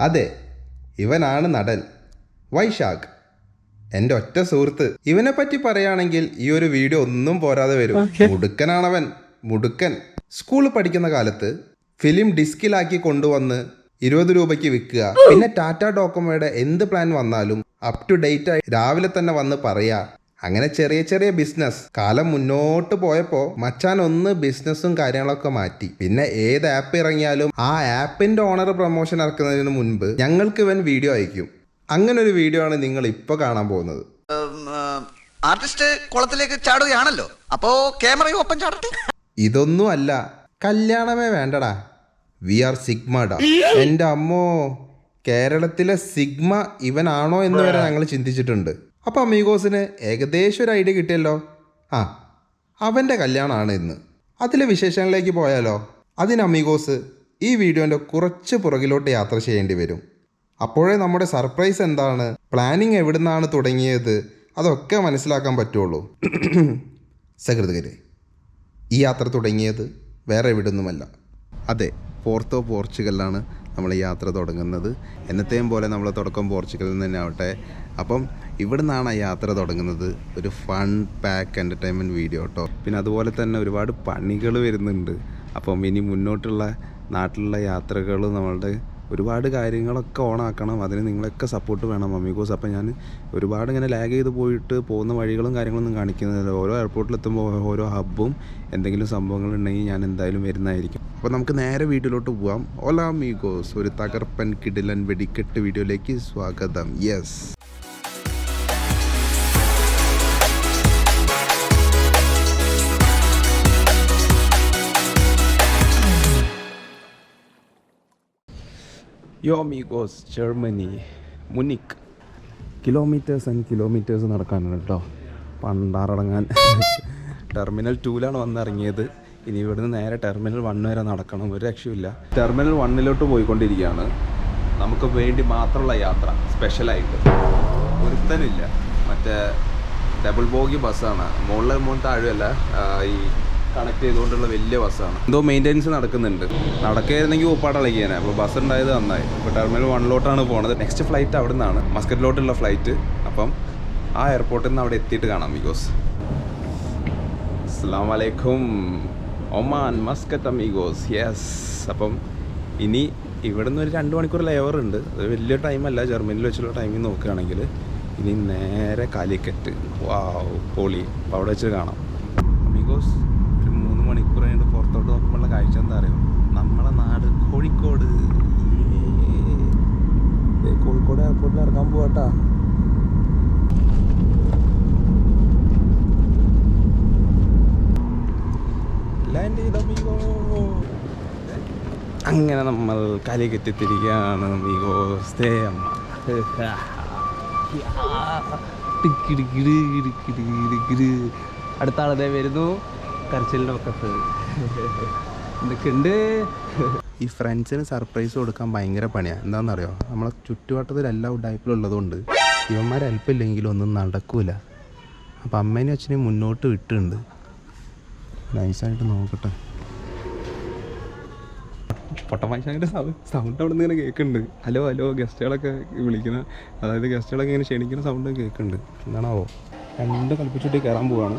അതെ ഇവനാണ് നടൻ വൈശാഖ്. എന്റെ ഒറ്റ സുഹൃത്ത്. ഇവനെ പറ്റി പറയുകയാണെങ്കിൽ ഈ ഒരു വീഡിയോ ഒന്നും പോരാതെ വരും. മുടുക്കനാണവൻ മുടുക്കൻ. സ്കൂളിൽ പഠിക്കുന്ന കാലത്ത് ഫിലിം ഡിസ്കിലാക്കി കൊണ്ടുവന്ന് ഇരുപത് രൂപയ്ക്ക് വിൽക്കുക. പിന്നെ ടാറ്റ ഡോക്കോമോയുടെ എന്ത് പ്ലാൻ വന്നാലും അപ് ടു ഡേറ്റ് ആയി രാവിലെ തന്നെ വന്ന് പറയാ. അങ്ങനെ ചെറിയ ചെറിയ ബിസിനസ് കാലം മുന്നോട്ട് പോയപ്പോൾ മച്ചാൻ ഒന്ന് ബിസിനസ്സും കാര്യങ്ങളൊക്കെ മാറ്റി. പിന്നെ ഏത് ആപ്പ് ഇറങ്ങിയാലും ആ ആപ്പിന്റെ ഓണർ പ്രൊമോഷൻ ഇറക്കുന്നതിന് മുൻപ് ഞങ്ങൾക്ക് ഇവൻ വീഡിയോ അയക്കും. അങ്ങനെ ഒരു വീഡിയോ ആണ് നിങ്ങൾ ഇപ്പോൾ കാണാൻ പോകുന്നത്. ആർട്ടിസ്റ്റ് കുളത്തിലേക്ക് ചാടുകയാണല്ലോ. അപ്പോ ക്യാമറയും ഒപ്പം ചാടട്ടെ. ഇതൊന്നും അല്ല. കല്യാണമേ വേണ്ടടാ. വി ആർ സിഗ്മടാ എന്റെ അമ്മോ കേരളത്തിലെ സിഗ്മ ഇവനാണോ എന്ന് വരെ ഞങ്ങൾ ചിന്തിച്ചിട്ടുണ്ട്. അപ്പോൾ അമീഗോസിന് ഏകദേശം ഒരു ഐഡിയ കിട്ടിയല്ലോ. ആ അവന്റെ കല്യാണമാണ് ഇന്ന്. അതിലെ വിശേഷങ്ങളിലേക്ക് പോയാലോ? അതിന് അമീഗോസ് ഈ വീഡിയോന്റെ കുറച്ച് പുറകിലോട്ട് യാത്ര ചെയ്യേണ്ടി വരും. അപ്പോഴേ നമ്മുടെ സർപ്രൈസ് എന്താണ്? പ്ലാനിങ് എവിടുന്നാണ് തുടങ്ങിയത്? അതൊക്കെ മനസ്സിലാക്കാൻ പറ്റുള്ളൂ. സഹൃതകരെ ഈ യാത്ര തുടങ്ങിയത് വേറെ എവിടുന്നുമല്ല. അതെ പോർത്തോ പോർച്ചുഗലിലാണ് നമ്മൾ യാത്ര തുടങ്ങുന്നത്. എന്നത്തെയും പോലെ നമ്മൾ തുടക്കം പോർച്ചുഗലിൽ നിന്ന് തന്നെ ആവട്ടെ അപ്പം ഇവിടെ നിന്നാണ് യാത്ര തുടങ്ങുന്നത്. ഒരു ഫൺ പാക്ക് എന്റർടൈൻമെന്റ് വീഡിയോ കേട്ടോ പിന്നെ അതുപോലെ തന്നെ ഒരുപാട് പണികൾ വരുന്നുണ്ട്. അപ്പം ഇനി മുന്നോട്ടുള്ള നാട്ടിലുള്ള യാത്രകൾ നമ്മളുടെ ഒരുപാട് കാര്യങ്ങളൊക്കെ ഓണാക്കണം അതിന് നിങ്ങളൊക്കെ സപ്പോർട്ട് വേണം. അമീഗോസ് അപ്പം ഞാൻ ഒരുപാട് ഇങ്ങനെ ലാഗ് ചെയ്ത് പോയിട്ട് പോകുന്ന വഴികളും കാര്യങ്ങളൊന്നും കാണിക്കുന്നില്ല. ഓരോ എയർപോർട്ടിലെത്തുമ്പോൾ ഓരോ ഹബ്ബും എന്തെങ്കിലും സംഭവങ്ങൾ ഉണ്ടെങ്കിൽ ഞാൻ എന്തായാലും വരുന്നതായിരിക്കും. അപ്പോൾ നമുക്ക് നേരെ വീട്ടിലോട്ട് പോവാം. ഓല അമീഗോസ് ഒരു തകർപ്പൻ കിടിലൻ വെടിക്കെട്ട് വീഡിയോയിലേക്ക് സ്വാഗതം. Yes yo amigos Germany Munich kilometres and kilometres നടക്കാനാണ് കേട്ടോ. പണ്ടാറടങ്ങാൻ ടെർമിനൽ ടൂവിലാണ് വന്നിറങ്ങിയത്. ഇനി ഇവിടുന്ന് നേരെ ടെർമിനൽ വൺ വരെ നടക്കണം. ഒരു രക്ഷയില്ല ടെർമിനൽ വണ്ണിലോട്ട് പോയിക്കൊണ്ടിരിക്കുകയാണ്. നമുക്ക് വേണ്ടി മാത്രമുള്ള യാത്ര സ്പെഷ്യലായിട്ട് ഒരുത്തനില്ല മറ്റേ ഡബിൾ ബോഗി ബസ്സാണ് മുകളിൽ മുകളിൽ താഴെയല്ല ഈ കണക്ട് ചെയ്തുകൊണ്ടുള്ള വലിയ ബസ്സാണ് എന്തോ മെയിന്റെനൻസ് നടക്കുന്നുണ്ട്. നടക്കായിരുന്നെങ്കിൽ ഉപ്പാടളകിയേനെ അപ്പോൾ ബസ് ഉണ്ടായത് നന്നായി. ഇപ്പോൾ ടെർമിനൽ വണ്ണിലോട്ടാണ് പോണത്. നെക്സ്റ്റ് ഫ്ലൈറ്റ് അവിടെ നിന്നാണ് മസ്കറ്റിലോട്ടുള്ള ഫ്ലൈറ്റ് അപ്പം ആ എയർപോർട്ടിൽ നിന്ന് അവിടെ എത്തിയിട്ട് കാണാം ബിക്കോസ് അസ്സാം വലൈക്കും ഒമാൻ മസ്കറ്റ് അമീഗോസ് യെസ് അപ്പം ഇനി ഇവിടുന്ന് ഒരു രണ്ട് മണിക്കൂർ ലേവർ ഉണ്ട്. അത് വലിയ ടൈമല്ല ജർമ്മനിയിൽ വെച്ചുള്ള ടൈമിൽ നോക്കുകയാണെങ്കിൽ ഇനി നേരെ കാലിക്കറ്റ്. വാ പോളി. അപ്പോൾ അവിടെ വെച്ച് കാണാം അമീഗോസ് ഒരു മൂന്ന് മണിക്കൂർ കഴിഞ്ഞിട്ട് പുറത്തോട്ട് നോക്കുമ്പോഴുള്ള കാഴ്ച എന്താ അറിയുമോ നമ്മളെ നാട് കോഴിക്കോട്. കോഴിക്കോട് എയർപോർട്ടിൽ ഇറങ്ങാൻ പോവാട്ടാ ലാൻഡ് ചെയ്ത അങ്ങനെ നമ്മൾ കലി എത്തിയിരിക്കുകയാണ് അടുത്താളതേ വരുന്നു. കരച്ചിലിന്റെ പക്കത്ത്. എന്തൊക്കെയുണ്ട്? ഈ ഫ്രണ്ട്സിന് സർപ്രൈസ് കൊടുക്കാൻ ഭയങ്കര പണിയാണ് എന്താണെന്നറിയോ? നമ്മളെ ചുറ്റുവട്ടത്തിൽ എല്ലാ ഉള്ളതുകൊണ്ട് ഇവന്മാർ അല്പമില്ലെങ്കിലും ഒന്നും നടക്കൂല. അപ്പം അമ്മേനെ അച്ഛനെയും മുന്നോട്ട് വിട്ടുണ്ട് നൈസായിട്ട് നോക്കട്ടെ. പൊട്ടമാശാന്റെ സൗണ്ട് സൗണ്ട് അവിടെ നിന്ന് ഇങ്ങനെ കേൾക്കുന്നുണ്ട് ഹലോ ഹലോ ഗസ്റ്റുകളൊക്കെ വിളിക്കുന്ന അതായത് ഗസ്റ്റുകളൊക്കെ ഇങ്ങനെ ക്ഷണിക്കുന്ന സൗണ്ട് കേൾക്കുന്നുണ്ട് എന്താണാവോ? രണ്ട് കൽപ്പിച്ചിട്ട് കയറാൻ പോവാണ്.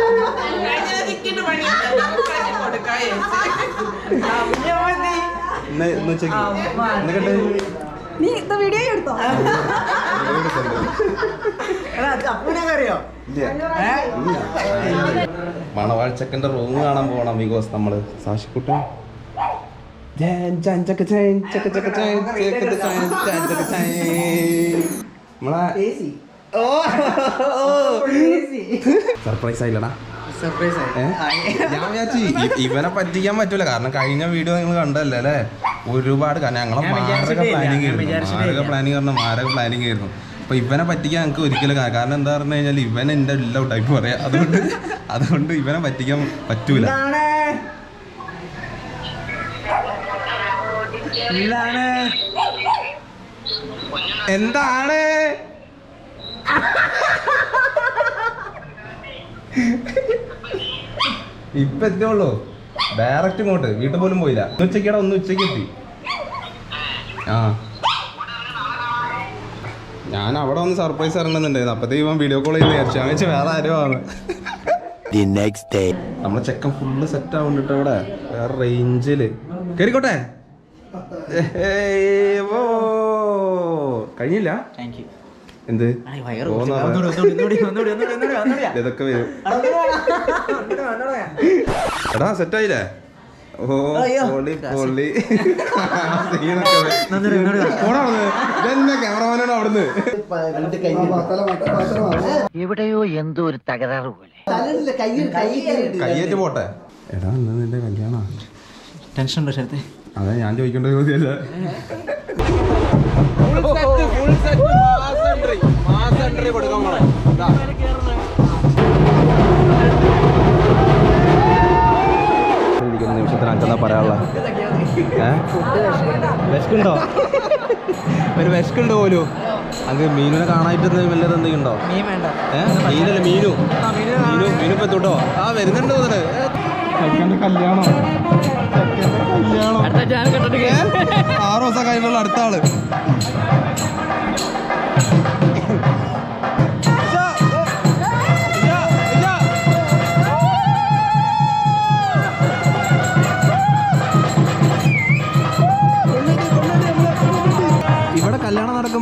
നീ ഇത് വീഡിയോ എടുത്തോ? അപ്പൂനറിയോ മണവാഴ്ചക്കന്റെ റൂം കാണാൻ പോണം ബിക്കോസ് സാക്ഷിക്കുട്ടൻ നമ്മളെ സർപ്രൈസ് ആയില്ലടാ? ഞാൻ വിചാരിച്ചു ഇവനെ പറ്റിക്കാൻ പറ്റൂല. കാരണം കഴിഞ്ഞ വീഡിയോ നിങ്ങൾ കണ്ടല്ലേ അല്ലേ? ഒരുപാട് ഞങ്ങളെ മാരക പ്ലാനിങ് ആയിരുന്നു. മാരക പ്ലാനിങ് പറഞ്ഞ മാരക പ്ലാനിങ് ആയിരുന്നു. അപ്പൊ ഇവനെ പറ്റിക്കാൻ ഞങ്ങൾക്ക് ഒരിക്കലും കാരണം എന്താ പറഞ്ഞു കഴിഞ്ഞാൽ ഇവൻ എന്റെ എല്ലാം ടൈപ്പ് പറയാം. അതുകൊണ്ട് അതുകൊണ്ട് ഇവനെ പറ്റിക്കാൻ പറ്റൂല. എന്താണ്? ഇപ്പൊ എത്തിയുള്ളൂ ഡയറക്റ്റ് ഇങ്ങോട്ട്. വീട്ടിൽ പോലും പോയില്ല. ഒന്ന് ഉച്ചയ്ക്കടാ ഒന്ന് ഉച്ചയ്ക്ക് എത്തി. ആ. ഞാൻ അവിടെ ഒന്ന് സർപ്രൈസ് ഇറങ്ങുന്നുണ്ടായിരുന്നു. അപ്പത്തേക്ക് ഇവൻ വീഡിയോ കോൾ ചെയ്ത് വിചാരിച്ചു. അങ്ങനെ വെച്ച് വേറെ ആരോ ആണ്. The നമ്മളെ ചെക്കൻ ഫുള്ള് സെറ്റ് ആവുന്നുണ്ട് അവിടെ. വേറെ റേഞ്ചിൽ കേറിക്കോട്ടെ? കഴിഞ്ഞില്ല? താങ്ക് കഴിഞ്ഞില്ല എന്ത്? ഇതൊക്കെ വരും. എടാ സെറ്റ് ക്യാമറമാനാണ് അവിടുന്ന്. എവിടെയോ എന്തോ ഒരു തകരാറ് പോലെ. കയ്യേറ്റ് പോട്ടെ. എടാ ഇന്ന് നിന്റെ കല്യാണ. ടെൻഷൻ ഉണ്ടോ ശരത്തെ? അതെ ഞാൻ ചോദിക്കേണ്ട ചോദ്യമല്ല ഇരിക്കുന്ന വിശക്കുണ്ടോ? ഒരു വിശക്കുണ്ട് പോലും. അങ്ങ് മീനിനെ കാണാനായിട്ട് വല്ലതും എന്തെങ്കിലും ഉണ്ടോ മീൻ വേണ്ട. മീനല്ല മീനു. മീനു മീനു ഇപ്പൊ എത്തൂട്ടോ? ആ വരുന്നുണ്ട് തോന്നുന്നു. കല്യാണം. ആറ് ദിവസം കഴിഞ്ഞുള്ള അടുത്ത ആൾ.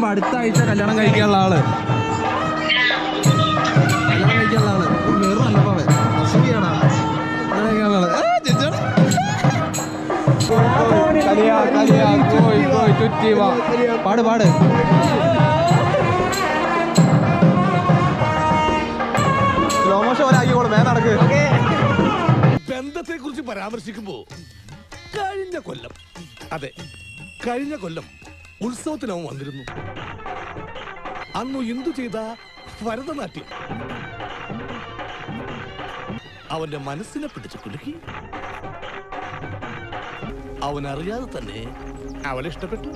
അടുത്ത ആഴ്ച കല്യാണം കഴിക്കാനുള്ള ആൾ. കല്യാണം കഴിക്കാനുള്ള ആൾ. വേറും വെറും അല്ലപ്പോ അവൻ. കല്യാണം കഴിക്കാനുള്ള ആൾ. കോയ്, കോയ്, ചുറ്റി വാ. പാട് പാട്. സ്ലോ മോഷൻ വേറെ നടക്ക്. ബന്ധത്തെ കുറിച്ച് പരാമർശിക്കുമ്പോ കഴിഞ്ഞ കൊല്ലം. അതെ കഴിഞ്ഞ കൊല്ലം. ഉത്സവത്തിന് അവൻ വന്നിരുന്നു അന്നു എന്തു ചെയ്ത ഭരതനാട്യം അവന്റെ മനസ്സിനെ പിടിച്ചു കുലുക്കി അവൻ അറിയാതെ തന്നെ അവളെ ഇഷ്ടപ്പെട്ടു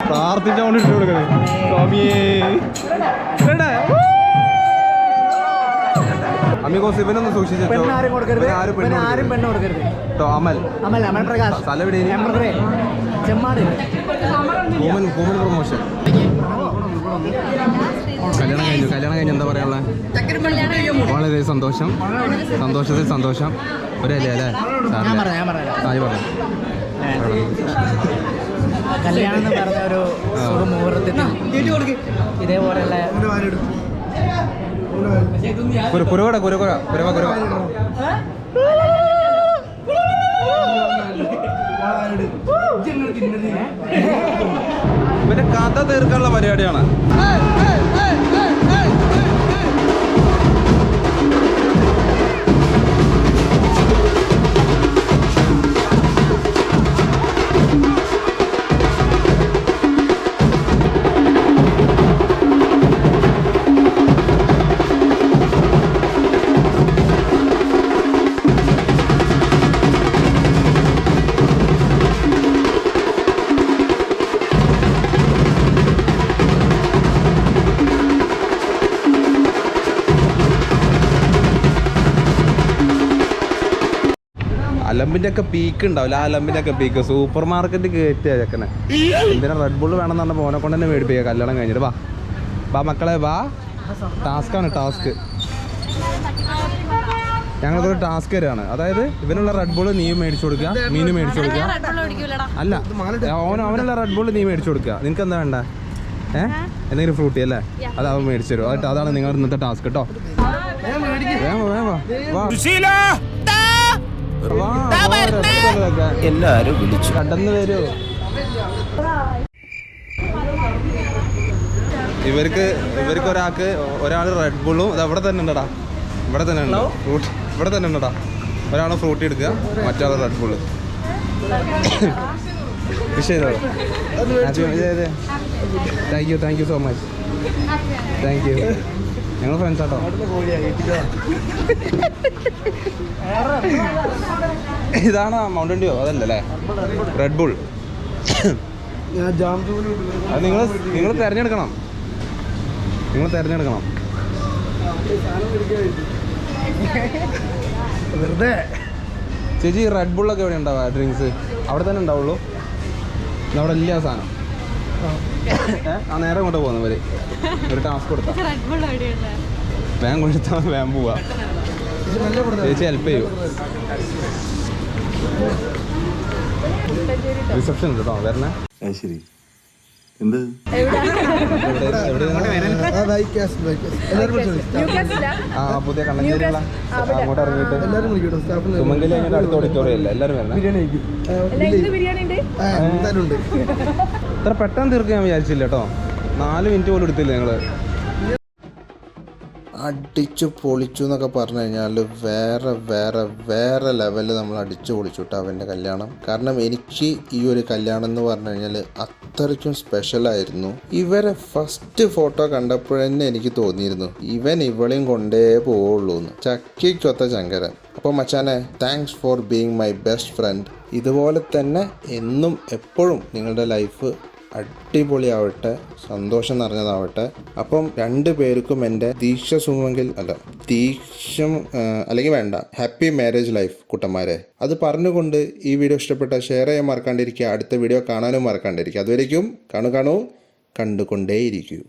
പ്രാർത്ഥിച്ചോണ്ട് ഇട്ട് കൊടുക്കണേ സ്വാമിയേ. അമിഗോസ് ഇവനൊന്നും സൂക്ഷിച്ചു പെണ്ണാരും കൊടുക്കരുത്. ആരും പെണ്ണ് കൊടുക്കരുത്. അമൽ. അമൽ അമൽ പ്രകാശ്. സ്ഥലം എവിടെയാണ്? എംബ്രദറെ ചെമ്മാട്. കൂമൻ കൂമൻ പ്രൊമോഷൻ കല്യാണം കഴിഞ്ഞു. കല്യാണം കഴിഞ്ഞു എന്താ പറയാനുള്ളത് വളരെ സന്തോഷം. സന്തോഷത്തിൽ സന്തോഷം. ഒരല്ലേ അല്ലേ? ഞാൻ സാറിന് ഞാൻ പറയാം. പറഞ്ഞു കല്യാണം എന്ന് പറഞ്ഞ ഒരു മുഹൂർത്തത്തിൽ ഇതേപോലെയുള്ള കുരുവട കുരുകുര കുരുവ കുരുവ ഇവന്റെ കഥ തീർക്കാനുള്ള പരിപാടിയാണ്. അലമ്പിന്റെ ഒക്കെ പീക്ക് ഉണ്ടാവില്ല ആ അലമ്പിന്റെ ഒക്കെ പീക്ക് സൂപ്പർ മാർക്കറ്റ് കയറ്റിയ ചെക്കനെ. എന്തിനാ റെഡ് ബുൾ എന്ന് പറഞ്ഞ പോനെ കൊണ്ട് തന്നെ മേടിപ്പിക്കുക കല്യാണം കഴിഞ്ഞിട്ട്. വാ. വാ മക്കളെ വാ. ടാസ്ക്കാണ് ടാസ്ക് ഞങ്ങൾക്കൊരു ടാസ്ക് തരാണ്. അതായത് ഇവനുള്ള റെഡ് ബോൾ നീ മേടിച്ചു കൊടുക്കുക. മീന് മേടിച്ചു കൊടുക്കുക. അല്ല അവൻ അവനുള്ള റെഡ് ബോൾ നീ മേടിച്ചു കൊടുക്കുക. നിനക്ക് എന്താ വേണ്ട? ഏ? എന്തെങ്കിലും ഫ്രൂട്ടി അല്ലേ? അത് അവൻ മേടിച്ചു തരും. അതാണ് നിങ്ങൾ ഇന്നത്തെ ടാസ്ക് കേട്ടോ വേഗം വാ, എല്ലാരും വിളിച്ചു. കടന്നു വരൂ ഇവർക്ക് ഇവർക്ക് ഒരാൾക്ക് ഒരാൾ റെഡ് ബുള്ളും ഇത് അവിടെ തന്നെ ഉണ്ടടാ. ഇവിടെ തന്നെ ഉണ്ടോ. ഫ്രൂട്ട് ഇവിടെ തന്നെ ഉണ്ടടാ. ഒരാൾ ഫ്രൂട്ടി എടുക്കുക മറ്റാൾ റെഡ് ബുള്ള് വിഷ് ചെയ്തോ? Thank you thank you so much thank you ഞങ്ങൾ ഫ്രണ്ട്സ് ആട്ടോ. ഇതാണ് മൗണ്ടൻ ഡ്യൂ അതല്ലേ റെഡ് ബുൾ അത് നിങ്ങൾ നിങ്ങൾ തിരഞ്ഞെടുക്കണം. നിങ്ങൾ തിരഞ്ഞെടുക്കണം. വെറുതെ. ചേച്ചി റെഡ് ബുള്ളൊക്കെ എവിടെ ഉണ്ടാവുക ഡ്രിങ്ക്സ് അവിടെ തന്നെ ഉണ്ടാവുള്ളൂ. അവിടെ ഇല്ല സാധനം? ആ നേരെ ഇങ്ങോട്ട് പോകുന്നവര് ഒരു ടാസ്ക് കൊടുത്താ. വേഗം കൊടുത്താൽ വേഗം പോവാ. ചേച്ചി ഹെൽപ്പ് ചെയ്യൂ. റിസപ്ഷൻ ഉണ്ട് കേട്ടോ വരണേ. ശരി. എന്ത്? എവിടെ- എവിടെ ആ പുതിയ കണ്ണഞ്ചേരിയുള്ള അങ്ങോട്ട് ഇറങ്ങിയിട്ട്. സുമംഗലി കഴിഞ്ഞിട്ട് അടുത്ത ഓഡിറ്റോറിയം അല്ല? എല്ലാവരും വരണേ. ഇത്ര പെട്ടെന്ന് തീർക്കാൻ ഞാൻ വിചാരിച്ചില്ല കേട്ടോ നാല് മിനിറ്റ് പോലും എടുത്തില്ല ഞങ്ങൾ. അടിച്ചു പൊളിച്ചു എന്നൊക്കെ പറഞ്ഞു കഴിഞ്ഞാൽ വേറെ വേറെ വേറെ ലെവലിൽ നമ്മൾ അടിച്ചു പൊളിച്ചു കേട്ടോ അവന്റെ കല്യാണം. കാരണം എനിക്ക് ഈ ഒരു കല്യാണം എന്ന് പറഞ്ഞു കഴിഞ്ഞാൽ അത്രയ്ക്കും സ്പെഷ്യലായിരുന്നു ഇവരെ ഫസ്റ്റ് ഫോട്ടോ കണ്ടപ്പോഴന്നെ എനിക്ക് തോന്നിയിരുന്നു ഇവൻ ഇവളെയും കൊണ്ടേ പോവുള്ളൂ എന്ന് ചക്കിക്കൊത്ത ശങ്കരൻ. അപ്പോൾ മച്ചാനെ thanks for being my best friend ഇതുപോലെ തന്നെ എന്നും എപ്പോഴും നിങ്ങളുടെ ലൈഫ് അടിപൊളിയാവട്ടെ സന്തോഷം നിറഞ്ഞതാവട്ടെ. അപ്പം രണ്ടു പേർക്കും എന്റെ ദീക്ഷ സുമെങ്കിൽ അല്ല ദീക്ഷം അല്ലെങ്കിൽ വേണ്ട ഹാപ്പി മാരേജ് ലൈഫ് കുട്ടന്മാരെ. അത് പറഞ്ഞുകൊണ്ട് ഈ വീഡിയോ ഇഷ്ടപ്പെട്ട ഷെയർ ചെയ്യാൻ മറക്കാണ്ടിരിക്കുക അടുത്ത വീഡിയോ കാണാനും മറക്കാണ്ടിരിക്കുക. അതുവരേക്കും കാണു കാണൂ കണ്ടുകൊണ്ടേയിരിക്കൂ.